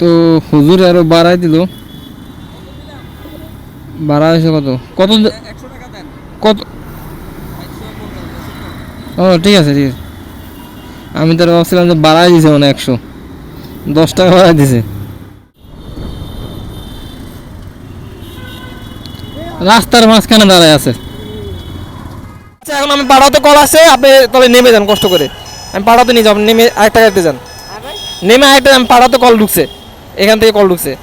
তো হুজুর আরও বাড়াই দিল। বাড়া হয়েছে কত? কত কত ও, ঠিক আছে ঠিক আছে। আমি তো ভাবছিলাম যে বাড়াই দিছে মানে একশো। দশ টাকা বাড়াই দিছে। রাস্তার মাঝখানে দাঁড়ায় আছে। আচ্ছা এখন আমি পাড়াতে কল আছে আপনি তবে নেমে যান কষ্ট করে। আমি পাড়াতে নিয়ে যাব নেমে আরেকটা গাড়িতে যান। নেমে আরেকটা আমি পাড়াতে কল ঢুকছে। এখান থেকে কল ঢুকছে।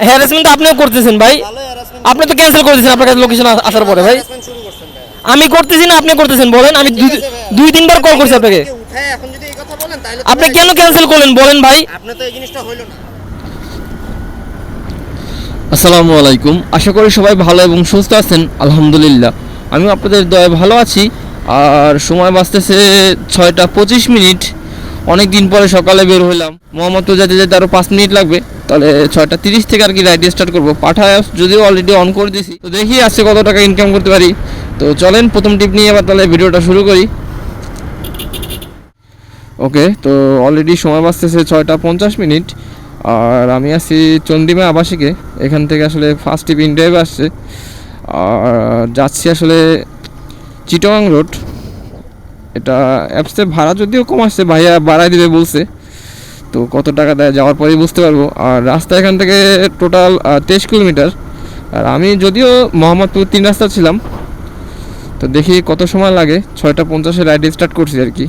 হ্যারাসমেন্ট আপনিও করতেছেন ভাই। আপনি তো ক্যান্সেল করতেছেন আপনার কাছে লোকেশন আসার পরে ভাই। আমি করতেছি না আপনি করতেছেন বলেন। আমি দুই- তিনবার কল করছি আপনাকে। উঠায় এখন যদি এই কথা বলেন তাহলে তো আপনি কেন ক্যান্সেল করলেন বলেন ভাই। আপনার তো এই জিনিসটা হইল না। আসসালামু আলাইকুম। আশা করি সবাই ভালো এবং সুস্থ আছেন। আলহামদুলিল্লাহ। আমি আপনাদের দয়া ভালো আছি। আর সময় বাঁচতেছে ছয়টা পঁচিশ মিনিট। অনেক দিন পরে সকালে বের হইলাম। মোহাম্মদপুর যেতে যেতে আরও পাঁচ মিনিট লাগবে। তাহলে ছয়টা তিরিশ থেকে আর কি রাইড স্টার্ট করব। পাঠা যদিও অলরেডি অন করে দিয়েছি তো দেখি আজকে কত টাকা ইনকাম করতে পারি। তো চলেন, প্রথম টিপ নিয়ে এবার তাহলে ভিডিওটা শুরু করি। ওকে, তো অলরেডি সময় বাঁচতেছে ছয়টা পঞ্চাশ মিনিট। আর আমি আছি চন্ডিমা আবাসিকে। এখান থেকে আসলে ফার্স্ট টিপ ইন্ডিয়ায় আসছে। যাচ্ছি আসলে চিটং রোড। এটা অ্যাপসে ভাড়া যদিও কম আসছে, ভাইয়া বাড়াই দেবে বলছে। তো কত টাকা দেয় যাওয়ার পরেই বুঝতে পারব। আর রাস্তা এখান থেকে টোটাল তেইশ কিলোমিটার। আর আমি যদিও মোহাম্মদপুর তিন রাস্তা ছিলাম, তো দেখি কত সময় লাগে। ছয়টা পঞ্চাশে রাইড স্টার্ট করছি আর কি।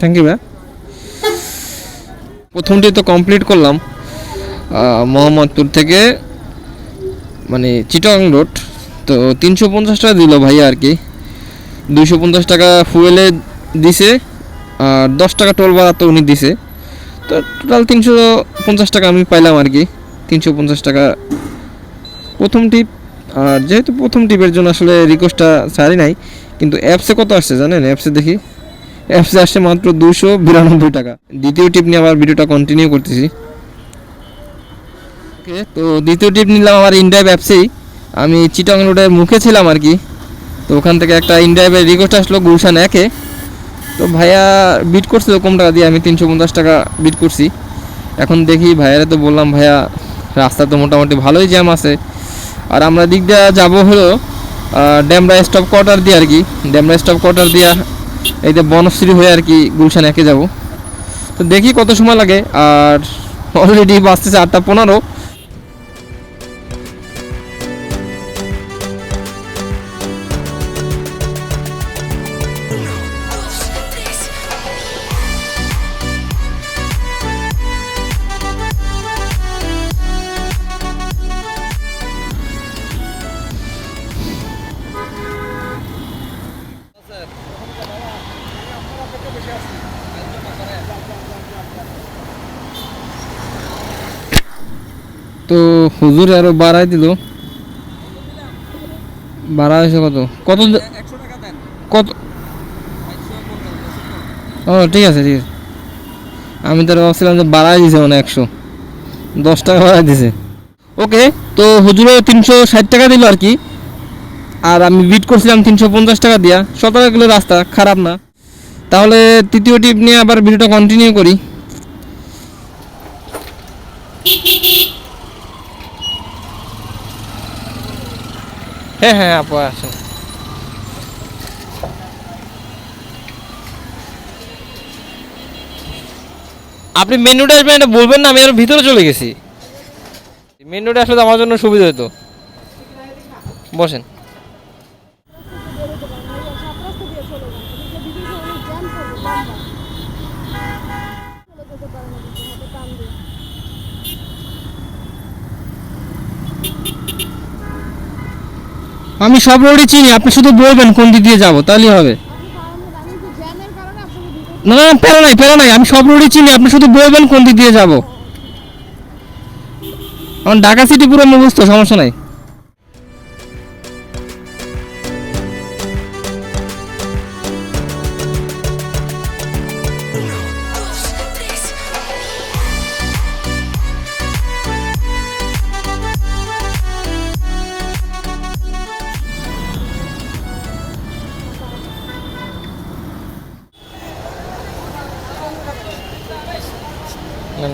থ্যাংক ইউ ভাই প্রথমটি তো কমপ্লিট করলাম মোহাম্মদপুর থেকে মানে চিটং রোড তো তিনশো পঞ্চাশ টাকা দিল ভাইয়া আর কি। দুইশো পঞ্চাশ টাকা ফুয়েলে দিছে, আর দশ টাকা টোল ভাড়া তো উনি দিছে। তো টোটাল তিনশো পঞ্চাশ টাকা আমি পাইলাম আর কি, তিনশো পঞ্চাশ টাকা। প্রথম টিপ আর যেহেতু প্রথম টিপের জন্য আসলে রিকোয়েস্টটা সারি নাই, কিন্তু অ্যাপসে কত আসছে জানেন? অ্যাপসে দেখি। অ্যাপসে আসছে মাত্র দুশো বিরানব্বই টাকা। দ্বিতীয় টিপ নিয়ে আবার ভিডিওটা কন্টিনিউ করতেছি। ওকে তো দ্বিতীয় টিপ নিলাম আমার ইনড্রাইভ অ্যাপসেই আমি চিটং রোডের মুখে ছিলাম আর কি। তো ওখান থেকে একটা ইনড্রাইভের রিকোয়েস্ট আসলো গুলশান একে। তো ভাইয়া বিট করছিল কম টাকা দিয়ে, আমি তিনশো পঞ্চাশ টাকা বিট করছি। এখন দেখি, ভাইয়ারে তো বললাম, ভাইয়া, রাস্তা তো মোটামুটি ভালোই জ্যাম আছে। আর আমরা দিক দিয়ে যাব হলো ড্যামরা স্টপ কোয়ার্টার দিয়ে আর কি। ড্যামরা স্টপ কোয়ার্টার দিয়ে এই যে বনশ্রী হয়ে আর কি গুলশান একে যাব। তো দেখি কত সময় লাগে, আর অলরেডি বাঁচতেছে আটটা পনেরো। তো হুজুর আরও বাড়াই দিল। বাড়া হয়েছে কত? কত কত ও, ঠিক আছে ঠিক আছে। আমি তো ভাবছিলাম যে বাড়াই দিছে মানে একশো। দশ টাকা বাড়াই দিছে। ওকে, তো হুজুরও তিনশো ষাট টাকা দিল আর কি। আর আমি বিট করছিলাম তিনশো পঞ্চাশ টাকা দিয়া। সতেরো কিলো রাস্তা, খারাপ না। তাহলে তৃতীয় টিপ নিয়ে আবার ভিডিওটা কন্টিনিউ করি। হ্যাঁ হ্যাঁ আপু আসেন আপনি মেনুটা আসবেন, এটা বলবেন না, আমি আর ভিতরে চলে গেছি। মেনুটা আসলে আমার জন্য সুবিধা হতো বসেন। আমি সব রোডই চিনি, আপনি শুধু বলবেন কোন দিক দিয়ে যাব, তাহলেই হবে। না না প্যারা নাই প্যারা নাই, আমি সব রোডই চিনি, আপনি শুধু বলবেন কোন দিক দিয়ে যাব। আমার ঢাকা সিটি পুরো মুখস্থ, সমস্যা নাই।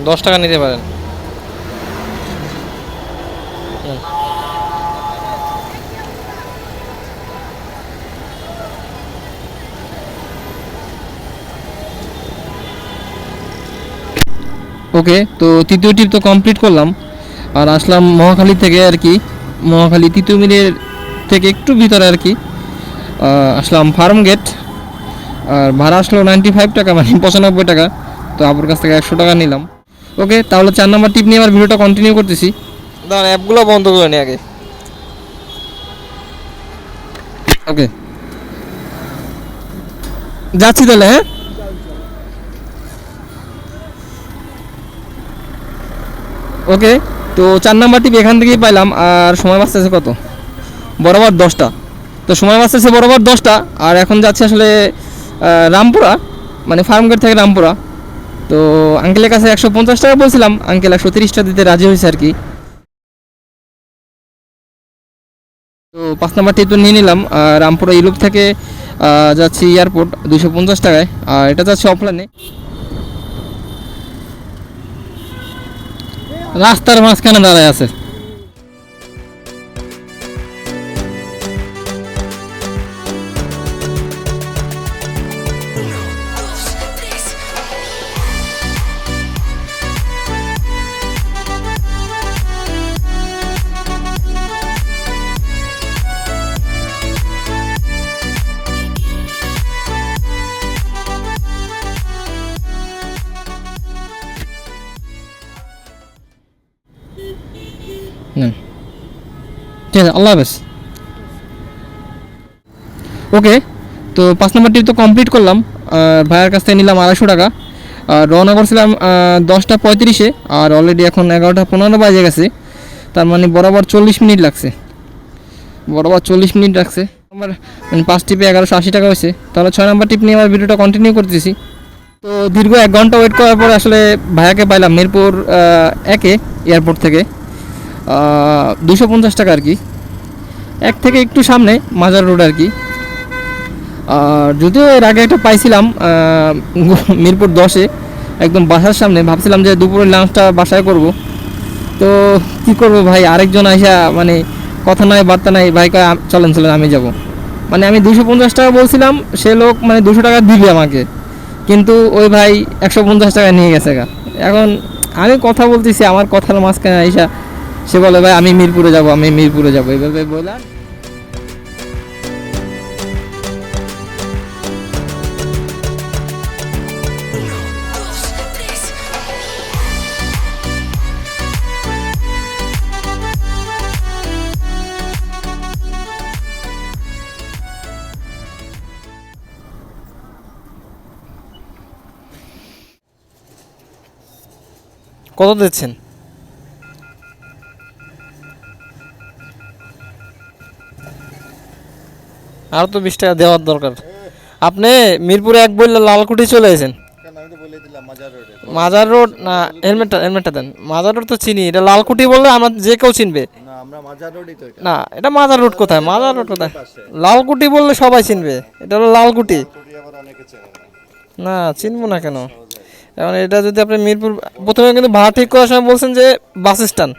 দশ টাকা নিতে পারেন। ওকে, তো তৃতীয় ট্রিপ তো কমপ্লিট করলাম। আর আসলাম মহাখালী থেকে আর কি। মহাখালী তৃতীয় মিলের থেকে একটু ভিতরে আর কি। আসলাম ফার্ম গেট। আর ভাড়া আসলো নাইনটি ফাইভ টাকা মানে পঁচানব্বই টাকা। তো আপনার কাছ থেকে একশো টাকা নিলাম। ওকে তাহলে চার নম্বর টিপ নিয়ে আমার ভিডিওটা কন্টিনিউ করতেছি। দাঁড়ান অ্যাপগুলো বন্ধ করে নি আগে। ওকে। যাচ্ছি তাহলে হ্যাঁ? ওকে তো চার নাম্বার টিপ এখান থেকেই পাইলাম আর সময় বাঁচতেছে কত? বরাবর দশটা। তো সময় বাঁচতেছে বরাবর দশটা আর এখন যাচ্ছে আসলে রামপুরা মানে ফার্মগেট থেকে রামপুরা। তো আঙ্কেলের কাছে একশো পঞ্চাশ টাকা বলছিলাম আঙ্কেল একশো তিরিশটা দিতে রাজি হয়েছে আর কি। তো পাঁচ নাম্বারটি তো নিয়ে নিলাম রামপুরা ইউরোপ থেকে যাচ্ছি এয়ারপোর্ট দুশো পঞ্চাশ টাকায়, আর এটা যাচ্ছে অফলাইনে রাস্তার মাঝখানে দাঁড়ায় আছে। ঠিক আছে, আল্লাহ হাফেজ। ওকে, তো পাঁচ নম্বর টিপ তো কমপ্লিট করলাম। ভাইয়ের কাছ থেকে নিলাম আড়াইশো টাকা। আর রওনা করছিলাম দশটা পঁয়ত্রিশে, আর অলরেডি এখন এগারোটা পনেরো বাজে গেছে। তার মানে বরাবর চল্লিশ মিনিট লাগছে। বরাবর চল্লিশ মিনিট লাগছে। আমার মানে পাঁচ টিপে এগারোশো আশি টাকা হয়েছে। তাহলে ছয় নম্বর টিপ নিয়ে আমার ভিডিওটা কন্টিনিউ করতেছি। তো দীর্ঘ এক ঘণ্টা ওয়েট করার পরে আসলে ভাইয়াকে পাইলাম মিরপুর একে এয়ারপোর্ট থেকে। দুশো পঞ্চাশ টাকা আর কি। এক থেকে একটু সামনে মাজার রোড আর কি। আর যদিও এর আগে একটা পাইছিলাম মিরপুর দশে, একদম বাসার সামনে, ভাবছিলাম যে দুপুরের লাঞ্চটা বাসায় করব। তো কি করব ভাই? আরেকজন আইসা মানে কথা নাই, বার্তা নাই, ভাই চলেন চলেন, আমি যাব। মানে আমি দুশো পঞ্চাশ টাকা বলছিলাম, সে লোক মানে দুশো টাকা দিবে আমাকে। কিন্তু ওই ভাই একশো পঞ্চাশ টাকা নিয়ে গেছে গা। এখন আমি কথা বলতেছি, আমার কথার মাঝখানে আইসা সে বলে ভাই আমি মিরপুরে যাব আমি মিরপুরে যাব। এইভাবে বললাম কত দিচ্ছেন? আর তো বিশ টাকা দেওয়ার দরকার। আপনি মিরপুরে এক বললে লালকুটি চলে দিলাম মাজার রোড। না হেলমেটটা হেলমেটটা দেন। মাজার রোড তো চিনি এটা লালকুটি বললে আমরা যে কেউ চিনবে। না মাজার এটা। না এটা মাজার রোড কোথায়? মাজার রোড কোথায়? লালকুটি বললে সবাই চিনবে এটা হলো লালকুটি না। চিনবো না কেন? এখন এটা যদি আপনি মিরপুর প্রথমে কিন্তু ভাড়া ঠিক করার সময় বলছেন যে bus stand.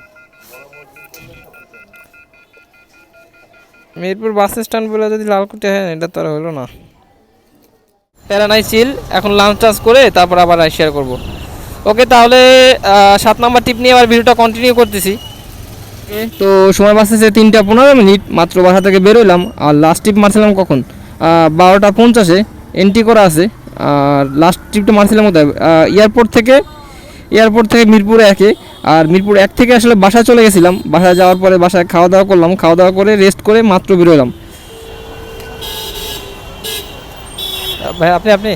Mirpur bus stand বলে যদি লালকুটি হয়, এটা তো আর হলো না। প্যারা নাই চিল, এখন লাঞ্চ টাচ করে তারপর আবার শেয়ার করব। ওকে, তাহলে সাত নাম্বার টিপ নিয়ে আবার ভিডিওটা কন্টিনিউ করতেছি। তো সময় বাঁচতেছে তিনটা পনেরো মিনিট, মাত্র বাসা থেকে বেরোলাম আর লাস্ট ট্রিপ মারছিলাম কখন? বারোটা পঞ্চাশে এন্ট্রি করা আছে। আর লাস্ট ট্রিপটা মারছিলাম কোথায়? এয়ারপোর্ট থেকে এয়ারপোর্ট থেকে মিরপুর একে। আর মিরপুর এক থেকে আসলে বাসায় চলে গেছিলাম। বাসায় যাওয়ার পরে বাসায় খাওয়া দাওয়া করলাম। খাওয়া দাওয়া করে রেস্ট করে মাত্র বেরোলাম। ভাই, আপনি আপনি?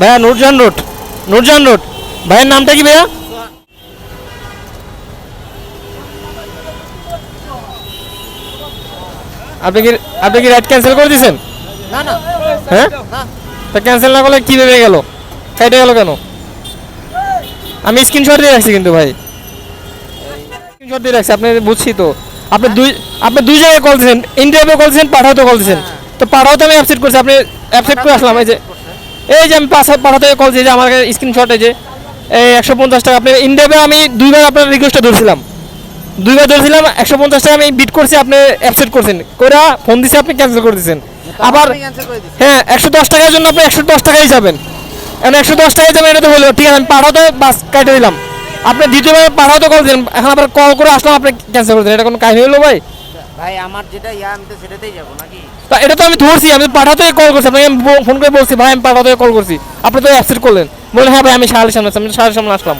ভাইয়া, নুরজান রোড। নুরজান রোড। ভাইয়ের নামটা কি ভাইয়া? আপনি কি আপনি কি রাইড ক্যান্সেল করে দিয়েছেন? হ্যাঁ? না। তা ক্যান্সেল না করলে কী ভেবে গেল? কেটে গেল কেন? আমি স্ক্রিনশট দিয়ে রাখছি কিন্তু ভাই। স্ক্রিনশট দিয়ে রাখছি আপনি বুঝছি তো। আপনি দুই আপনি দুই জায়গায় কল দিয়েছেন ইন্ডিয়াতে কল দিয়েছেন পাঠাতে কল দিয়েছেন। তো পাঠাতে আমি অ্যাপসেট করছি আপনি অ্যাপসেট করে আসলাম এই যে। এই যে আমি পাঁচ পাঠাতে কল দিয়েছি যে আমার স্ক্রিনশট যে। এই একশো পঞ্চাশ টাকা আপনি ইন্ডিয়াতে আমি দুইবার আপনার রিকোয়েস্টটা ধরছিলাম। দুইবার ধরছিলাম একশো পঞ্চাশ টাকা আমি বিট করছি আপনি অ্যাপসেট করছেন। কইরা ফোন দিছে আপনি ক্যান্সেল করে দিয়েছেন আবার হ্যাঁ একশো দশ টাকার জন্য আপনি একশো দশ টাকাই যাবেন। এখন একশো দশ টাকায় যাবেন এটা তো বলল ঠিক আছে আমি পাঠাতে বাস কাটে দিলাম। আপনি দ্বিতীয়বার পাঠাতে কল দিলেন এখন আবার কল করে আসলাম আপনি ক্যান্সেল করে দিলেন। এটা কোনো কাহিনী হলো ভাই? ভাই আমার যেটা ইয়া আমি তো সেটাতেই যাব নাকি? এটা তো আমি ধরছি আমি পাঠাতে কল করছি আপনাকে আমি ফোন করে বলছি ভাই আমি পাঠাতে কল করছি। আপনি তো অ্যাপসেট করলেন। বলে হ্যাঁ ভাই আমি সাহায্যের সামনে সাহায্যের সামনে আসলাম।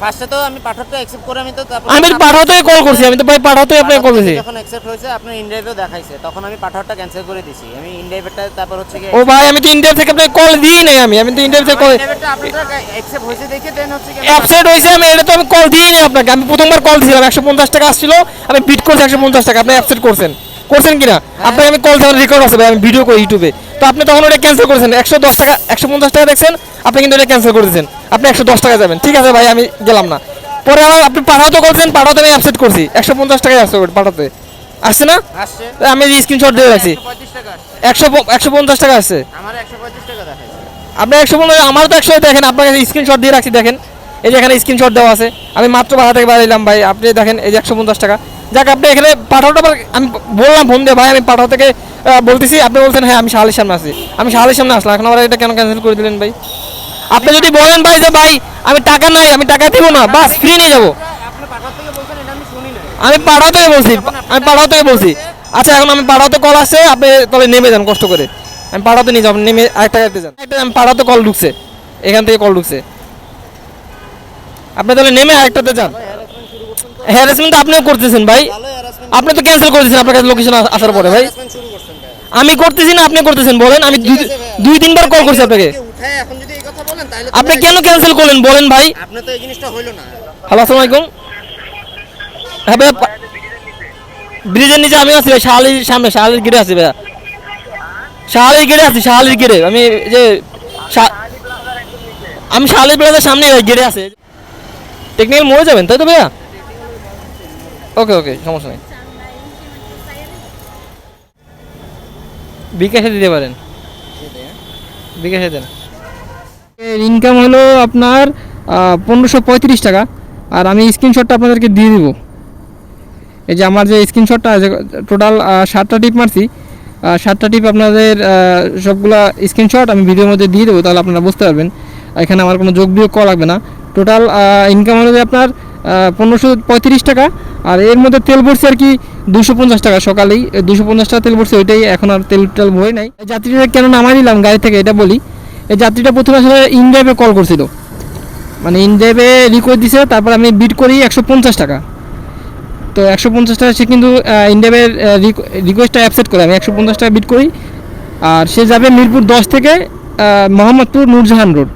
ফার্স্টে তো আমি পাঠাতে অ্যাকসেপ্ট করে আমি তো আমি পাঠাতে কল করছি আমি তো ভাই পাঠাতে আপনাকে কল করছি। যখন অ্যাকসেপ্ট হয়েছে আপনার ইনড্রাইভেও দেখাইছে। তখন আমি ক্যান্সেল করে দিছি। আমি ইনড্রাইভেরটা তারপর হচ্ছে কি ও ভাই আমি তো ইন্ডিয়া থেকে আপনাকে কল দিই নাই আমি। আমি তো ইন্ডিয়া থেকে কল ইনড্রাইভেরটা আপনাদের অ্যাকসেপ্ট হয়েছে দেখে দেন হচ্ছে কি আমি হয়েছে আমি এটা তো আমি কল দিই নি আপনাকে। আমি প্রথমবার কল দিয়েছিলাম একশো পঞ্চাশ টাকা আসছিল আমি বিট করছি একশো পঞ্চাশ টাকা। আপনি অ্যাপসেট করছেন। করছেন কিনা? আপনাকে আমি কল দেওয়ার রেকর্ড আছে ভাই আমি ভিডিও করি ইউটিউবে তো আপনি তখন ওটা ক্যান্সেল করেছেন। একশো দশ টাকা একশো পঞ্চাশ টাকা দেখছেন আপনি কিন্তু এটা ক্যান্সেল করে দিয়েছেন। আপনি একশো দশ টাকা যাবেন। ঠিক আছে ভাই আমি গেলাম না। পরে আবার আপনি পাঠাতে করছেন পাঠাতে আমি অ্যাপসেট করছি। একশো পঞ্চাশ টাকায় আসছে পাঠাতে। আসছে না? আমি স্ক্রিনশট দিয়ে রাখছি। একশো একশো পঞ্চাশ টাকা আসছে। একশো আপনি একশো পনেরো আমার তো একশো দেখেন আপনার কাছে স্ক্রিনশট দিয়ে রাখছি দেখেন। এই যে এখানে স্ক্রিনশট দেওয়া আছে। আমি মাত্র বাধা থেকে বাড়াইলাম ভাই আপনি দেখেন এই যে একশো পঞ্চাশ টাকা। যাক আপনি এখানে পাঠাওটা আমি বললাম ফোন দিয়ে ভাই আমি পাঠাও থেকে বলতেছি আপনি বলছেন হ্যাঁ আমি শাহালির সামনে আছি। আমি শাহালির সামনে আসলাম এখন আবার এটা কেন ক্যান্সেল করে দিলেন ভাই? আপনি যদি বলেন ভাই যে, ভাই, আমি টাকা নাই, আমি টাকা দিব না, বাস ফ্রি নিয়ে যাব। আমি পাঠাও থেকে বলছি, আমি পাঠাও থেকে বলছি। আচ্ছা এখন আমি পাঠাওতে কল আসছে, আপনি তবে নেমে যান, কষ্ট করে। আমি পাঠাওতে নিয়ে যাব, নেমে আরেকটা গাড়িতে যান। একটা আমি পাঠাওতে কল ঢুকছে, এখান থেকে কল ঢুকছে। আপনি তাহলে নেমে আরেকটাতে যান। হ্যারাসমেন্ট তো আপনিও করতেছেন, ভাই। আপনি তো ক্যান্সেল করেছেন আপনার কাছে লোকেশন আসার পরে, ভাই। আমি করতেছি না, আপনি করতেছেন, বলেন। আমি দুই তিনবার কল করছি আপনাকে। এখন যদি আপনি কেন ক্যান্সেল করলেন? বলেন ভাই। আপনার তো এই জিনিসটা হইল না। হ্যালো আসসালামু আলাইকুম। হ্যাঁ ভাইয়া পা- ব্রিজের নিচে আমি আছি ভাই শাহালির সামনে শাহালির গেটে আছি ভাইয়া। শাহালির গেটে আছি শাহালির গেটে। আমি যে আমি শাহালির প্লাজার সামনে ভাই গেটে আছে। টেকনিক্যাল মোড়ে যাবেন তাই তো ভাইয়া? ওকে ওকে সমস্যা নেই। বিকাশে দিতে পারেন। বিকাশে দেন। ইনকাম হলো আপনার পনেরোশো পঁয়ত্রিশ টাকা। আর আমি স্ক্রিনশটটা আপনাদেরকে দিয়ে দিব। এই যে আমার যে স্ক্রিনশটটা আছে টোটাল সাতটা টিপ মারছি। সাতটা টিপ আপনাদের সবগুলা স্ক্রিনশট আমি ভিডিওর মধ্যে দিয়ে দেবো, তাহলে আপনারা বুঝতে পারবেন। এখানে আমার কোনো যোগ বিয়োগ করা লাগবে না। টোটাল ইনকাম হলো যে আপনার পনেরোশো পঁয়ত্রিশ টাকা। আর এর মধ্যে তেল ভরছে আর কি দুশো পঞ্চাশ টাকা সকালেই। দুশো পঞ্চাশ টাকা তেল ভরছে, ওইটাই এখন আর তেল টেল ভরে নাই। এই যাত্রীটা কেন নামাই দিলাম গাড়ি থেকে, এটা বলি। এই যাত্রীটা প্রথমে আসলে ইনড্রাইভে কল করছিল। মানে ইনড্রাইভে রিকোয়েস্ট দিছে, তারপর আমি বিট করি একশো পঞ্চাশ টাকা। তো একশো পঞ্চাশ টাকা সে কিন্তু ইন্ডিয়াবের রিকোয়েস্টটা অ্যাকসেপ্ট করে। আমি একশো পঞ্চাশ টাকা বিট করি। আর সে যাবে মিরপুর দশ থেকে মোহাম্মদপুর নূরজাহান রোড।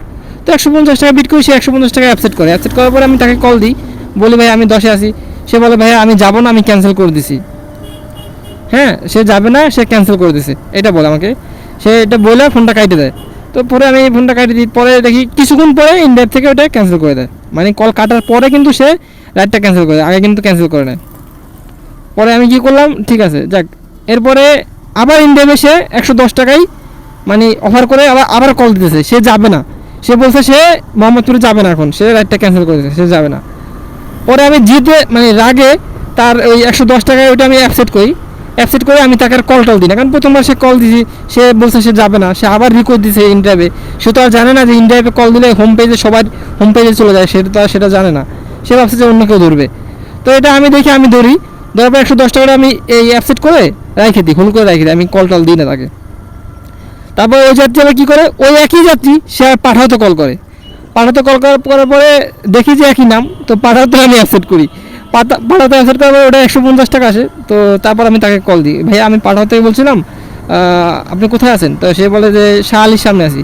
তো একশো পঞ্চাশ টাকা বিট করি, সে একশো পঞ্চাশ টাকা অ্যাকসেপ্ট করে। অ্যাকসেপ্ট করার পরে আমি তাকে কল দিই। বলি, ভাই, আমি দশে আছি। সে বলে, ভাই, আমি যাব না, আমি ক্যান্সেল করে দিছি। হ্যাঁ সে যাবে না, সে ক্যান্সেল করে দিছে। এটা বলে আমাকে। সে এটা বলে ফোনটা কাটে দেয়। তো পরে আমি ফোনটা কাটে দিই। পরে দেখি কিছুক্ষণ পরে ইন্ডিয়ার থেকে ওটা ক্যান্সেল করে দেয়। মানে কল কাটার পরে কিন্তু সে রাইডটা ক্যান্সেল করে দেয়, আগে কিন্তু ক্যান্সেল করে নেয়। পরে আমি কি করলাম, ঠিক আছে, যাক। এরপরে আবার ইন্ডিয়া এসে একশো দশ টাকায় মানে অফার করে আবার আবার কল দিতেছে। সে যাবে না। সে বলছে সে মোহাম্মদপুরে যাবে না এখন। সে রাইডটা ক্যান্সেল করে দিয়েছে, সে যাবে না। পরে আমি জিতে মানে রাগে তার ওই একশো দশ টাকায় ওইটা আমি অ্যাপসেট করি। অ্যাপসেট করে আমি তাকে আর কল টল দিই না। কারণ প্রথমবার সে কল দিছি, সে বলছে সে যাবে না, সে আবার রিকোয়েস্ট দিছে ইন্টারভে সে তো আর জানে না যে ইন্টারভে কল দিলে হোম পেজে সবার হোম পেজে চলে যায় সেটা তো আর সেটা জানে না। সে ভাবছে যে অন্য কেউ ধরবে। তো এটা আমি দেখি আমি ধরি। ধরার পর একশো দশ টাকাটা আমি এই অ্যাপসেট করে রেখে দিই, হোল করে রেখে দিই, আমি কল টল দিই না তাকে। তারপর ওই যাত্রী আবার কী করে? ওই একই যাত্রী, সে আর পাঠাতে কল করে। পাঠাতে কল করার করার পরে দেখি যে একই নাম, তো পাঠাতে আমি অ্যাকসেপ্ট করি। পাতা পাঠাতে করার পরে ওটা একশো পঞ্চাশ টাকা আসে। তো তারপর আমি তাকে কল দিই। ভাই আমি পাঠাতে বলছিলাম আপনি কোথায় আছেন? তো সে বলে যে শাহ আলীর সামনে আছি।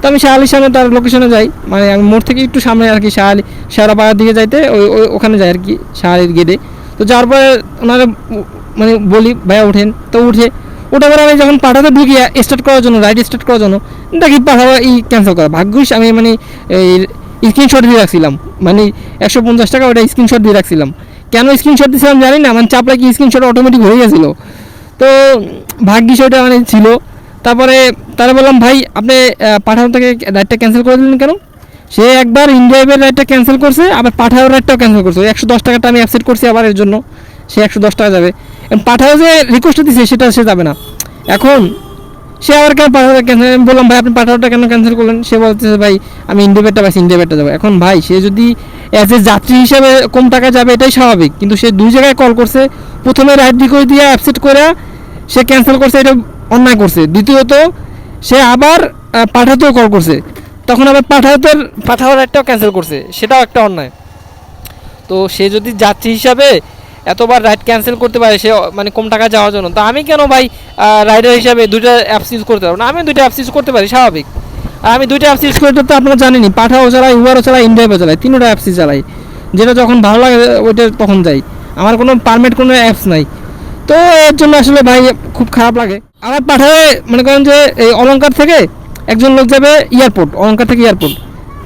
তো আমি শাহ শাহালির সামনে তার লোকেশনে যাই। মানে আমি মোড় থেকে একটু সামনে আর কি শাহালি শেওড়াপাড়ার দিকে যাইতে, ওই ওখানে যাই আর কি, শাহালির গেটে তো যাওয়ার পরে ওনারা মানে বলি, ভাইয়া, ওঠেন। তো উঠে ওটা করে আমি যখন পাঠাতে ঢুকি স্টার্ট করার জন্য রাইড স্টার্ট করার জন্য, দেখি পাঠাবো এই ক্যান্সেল করা। ভাগ্যিস আমি মানে এই স্ক্রিনশট দিয়ে রাখছিলাম। মানে একশো পঞ্চাশ টাকা ওটা স্ক্রিনশট দিয়ে রাখছিলাম। কেন স্ক্রিনশট দিয়েছিলাম জানি না মানে চাপলে কি স্ক্রিনশট অটোমেটিক হয়ে গেছিল। তো ভাগ্যিস ওটা মানে ছিল। তারপরে তারা বললাম, ভাই, আপনি পাঠানো থেকে রাইডটা ক্যান্সেল করে দিলেন কেন? সে একবার ইন্ডিয়াবের রাইডটা ক্যান্সেল করছে, আবার পাঠাও রাইডটাও ক্যান্সেল করছে। একশো দশ টাকাটা আমি অ্যাপসেট করছি আবার এর জন্য। সে একশো দশ টাকা যাবে। পাঠাও যে রিকোয়েস্টটা দিছে, সেটা সে যাবে না। এখন সে আবার কেন পাঠাওটা ক্যান্সেল আমি বললাম, ভাই, আপনি পাঠাওটা কেন ক্যান্সেল করলেন? সে বলতেছে, ভাই, আমি ইন্ডিয়াবেরটা পাইছি ইন্ডিয়াবেরটা যাব। এখন ভাই, সে যদি অ্যাজ এ যাত্রী হিসাবে কম টাকা যাবে, এটাই স্বাভাবিক। কিন্তু সে দুই জায়গায় কল করছে। প্রথমে রাইড রিকোয়েস্ট দিয়ে অ্যাপসেট করে সে ক্যান্সেল করছে, এটা অন্যায় করছে। দ্বিতীয়ত, সে আবার পাঠাতেও কল করছে। তখন আবার পাঠাতের, পাঠাওয়ার একটাও ক্যান্সেল করছে। সেটাও একটা অন্যায়। তো সে যদি যাত্রী হিসাবে এতবার রাইড ক্যান্সেল করতে পারে সে মানে কম টাকা যাওয়ার জন্য। তো আমি কেন ভাই রাইডার হিসাবে দুইটা অ্যাপস ইউজ করতে পারব না? আমি দুইটা অ্যাপস ইউজ করতে পারি, স্বাভাবিক। আর আমি দুইটা অ্যাপস ইউজ করতে তো আপনারা জানেনই, পাঠাও চালাই উবারও চালাই ইন্ডিয়াও চালাই, তিনটা অ্যাপসই চালাই। যেটা যখন ভালো লাগে, ওইটা তখন যাই। আমার কোনো পারমিট কোনো অ্যাপস নাই। তো এর জন্য আসলে ভাই খুব খারাপ লাগে। আমার পাঠায়, মনে করেন যে এই অলঙ্কার থেকে একজন লোক যাবে এয়ারপোর্ট অলঙ্কার থেকে এয়ারপোর্ট।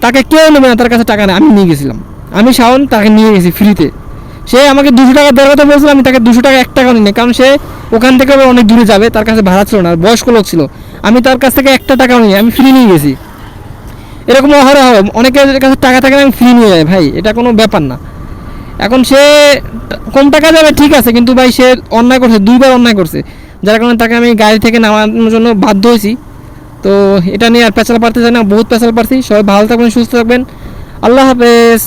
তাকে কেউ নেবে না, তার কাছে টাকা নেই। আমি নিয়ে গেছিলাম। আমি শাওন, তাকে নিয়ে গেছি ফ্রিতে সে আমাকে দুশো টাকা দেওয়ার কথা বলছিল, আমি তাকে দুশো টাকা, এক টাকা নিই কারণ সে ওখান থেকে আবার অনেক দূরে যাবে, তার কাছে ভাড়া ছিল না বয়স্ক লোক ছিল। আমি তার কাছ থেকে একটা টাকাও নিই আমি ফ্রি নিয়ে গেছি। এরকম অহরহ, অনেকের কাছে টাকা থাকে আমি ফ্রি নিয়ে যাই, ভাই, এটা কোনো ব্যাপার না। এখন সে কম টাকা যাবে ঠিক আছে, কিন্তু ভাই, সে অন্যায় করছে, দুইবার অন্যায় করছে। যার কারণে তাকে আমি গাড়ি থেকে নামানোর জন্য বাধ্য হয়েছি। তো এটা নিয়ে আর পেঁচাল পারতে চাই না, বহুত পেঁচাল পারছি সবাই ভালো থাকবেন, সুস্থ থাকবেন। আল্লাহ হাফেজ।